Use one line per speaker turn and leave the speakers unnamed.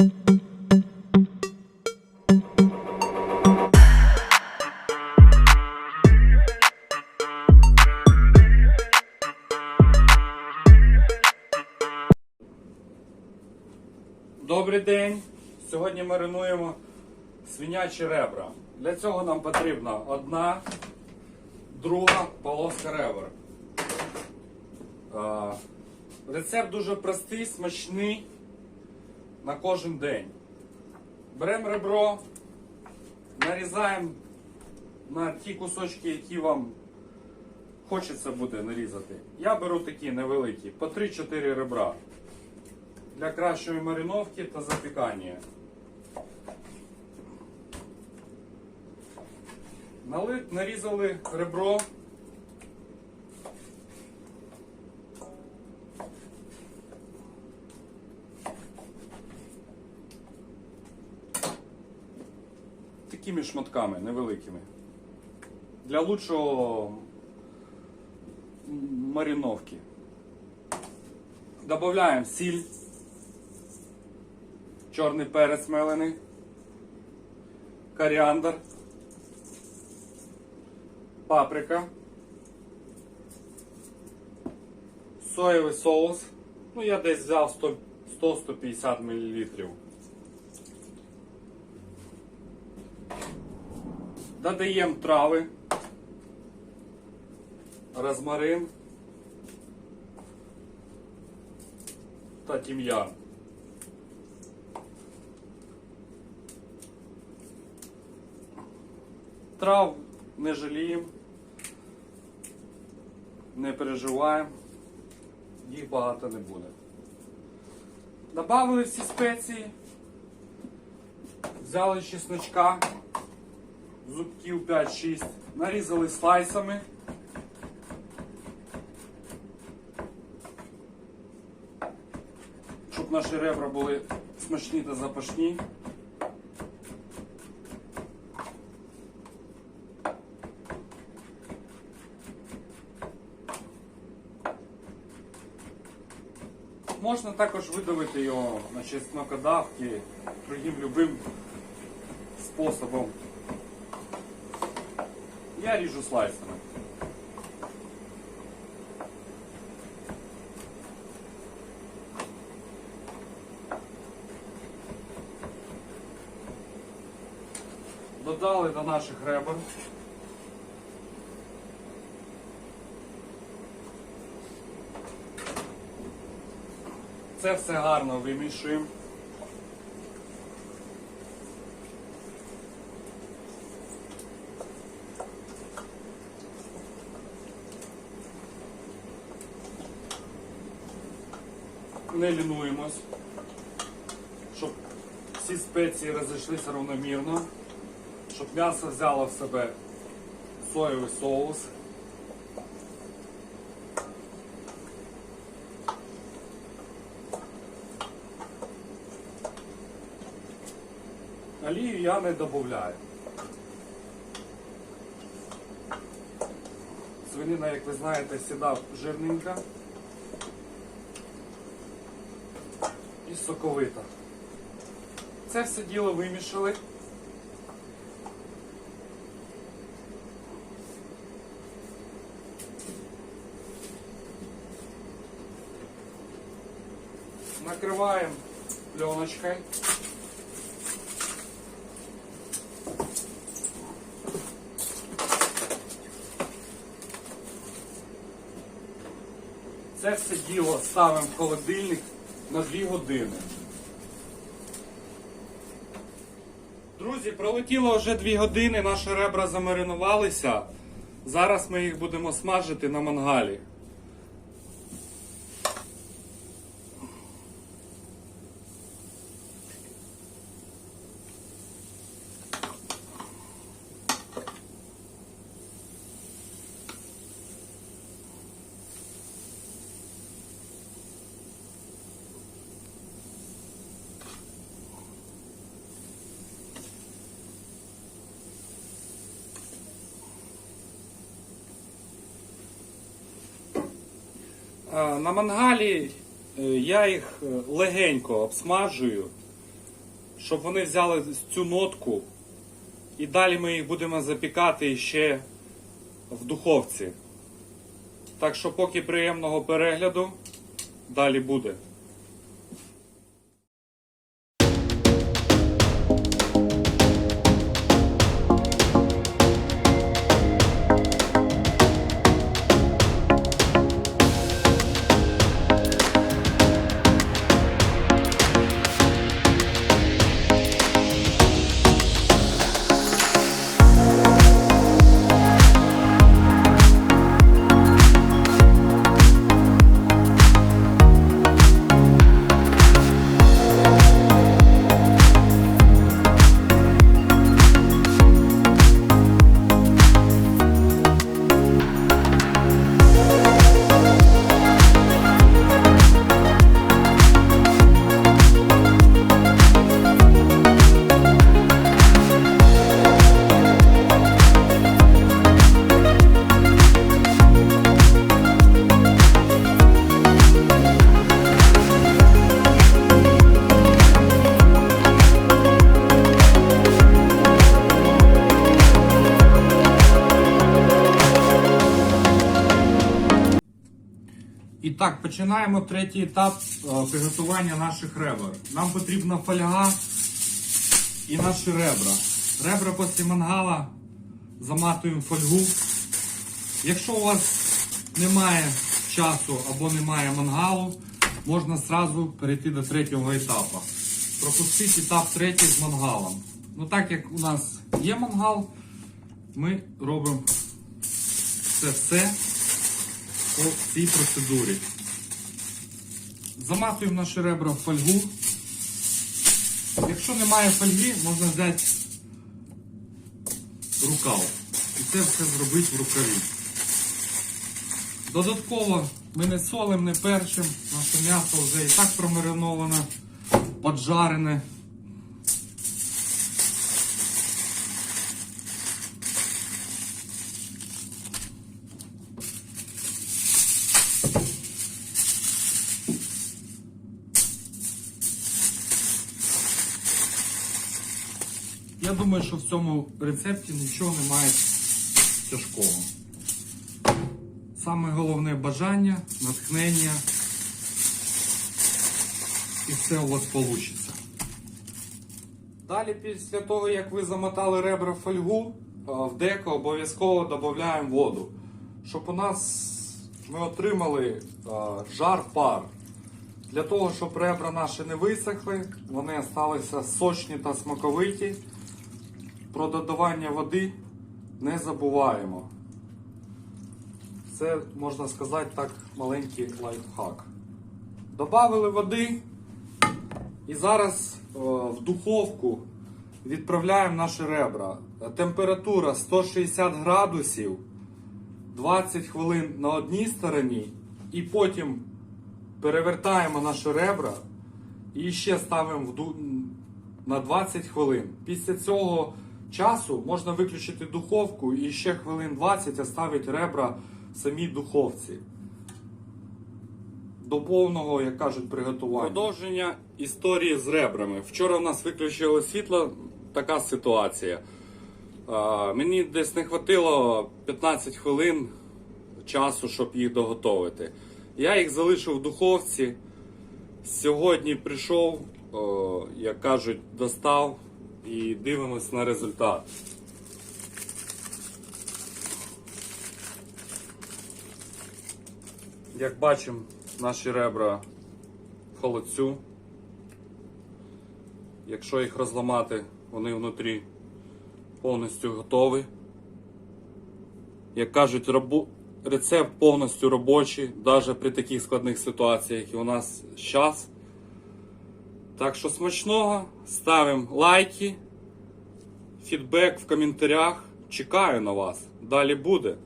Добрий день! Сьогодні маринуємо свинячі ребра. Для цього нам потрібна одна, друга полоска ребер. Рецепт дуже простий, смачний на кожен день. Беремо ребро, нарізаємо на ті кусочки, які вам хочеться буде нарізати. Я беру такі невеликі, по 3-4 ребра для кращої мариновки та запікання. Нарізали ребро. Такими шматками невеликими. Для лучшого мариновки. Добавляємо сіль чорний перець мелений, коріандр, паприка, соєвий соус. Ну, я десь взяв 100 100-150 мл. Додаємо трави, розмарин. Та тім'ян. Трав не жаліємо, не переживаємо, їх багато не буде. Добавили всі спеції, взяли чесночка, зубків 5-6, нарізали слайсами. Щоб наші ребра були смачні та запашні. Можна також видавити його на чеснокодавки другим любим способом. Я ріжу слайсами. Додали до наших ребер. Це все гарно вимішуємо. Не лінуємось, щоб всі спеції розійшлися равномірно, щоб м'ясо взяло в себе соєвий соус. Олію я не додаю. Свинина, як ви знаєте, сіда жирненька і соковита. Це все діло вимішали. Накриваємо пленочкой. Це все діло ставимо в холодильник на 2 години. Друзі, пролетіло вже 2 години, наші ребра замаринувалися. Зараз ми їх будемо смажити на мангалі. На мангалі е, я їх е, легенько обсмажую щоб вони взяли цю нотку. І далі ми їх будемо запікати ще в духовці. Так що поки приємного перегляду, далі буде. Так, починаємо третій етап е, приготування наших ребер. Нам потрібна фольга і наші ребра. Ребра після мангала заматуємо фольгу. Якщо у вас немає часу або немає мангалу, можна зразу перейти до третього етапу. Пропустити етап третій з мангалом. Ну так як у нас є мангал, ми робимо це все по цій процедурі. Заматуємо наші ребра в фольгу. Якщо немає фольги, можна взяти рукав. І це все зробити в рукаві. Додатково ми не солимо, не перчимо. Наше м'ясо вже і так промариноване, поджарене. Я думаю, що в цьому рецепті нічого немає тяжкого. Саме головне бажання, натхнення. І все у вас вийде. Далі, після того, як ви замотали ребра в фольгу, е, в деко обов'язково додаємо воду. Щоб у нас ми отримали е, жар пар. Для того, щоб ребра наші не висохли, вони залишилися сочні та смаковиті. Про додавання води не забуваємо. Це, можна сказати, так, маленький лайфхак. Добавили води і зараз в духовку відправляємо наші ребра. Температура 160 градусів, 20 хвилин на одній стороні, і потім перевертаємо наші ребра і ще ставимо на 20 хвилин. Після цього часу можна виключити духовку і ще хвилин 20 оставити ребра в самій духовці. До повного, як кажуть, приготування. Продовження історії з ребрами. Вчора в нас виключили світло, така ситуація. Мені десь не хватило 15 хвилин часу, щоб їх доготовити. Я їх залишив в духовці. Сьогодні прийшов, як кажуть, достав і дивимось на результат. Як бачимо, наші ребра в холодцю. Якщо їх розламати, вони внутрі повністю готові. Як кажуть, робо... рецепт повністю робочий, навіть при таких складних ситуаціях, як і у нас зараз. Так що смачного, ставимо лайки, фідбек в коментарях. Чекаю на вас. Далі буде.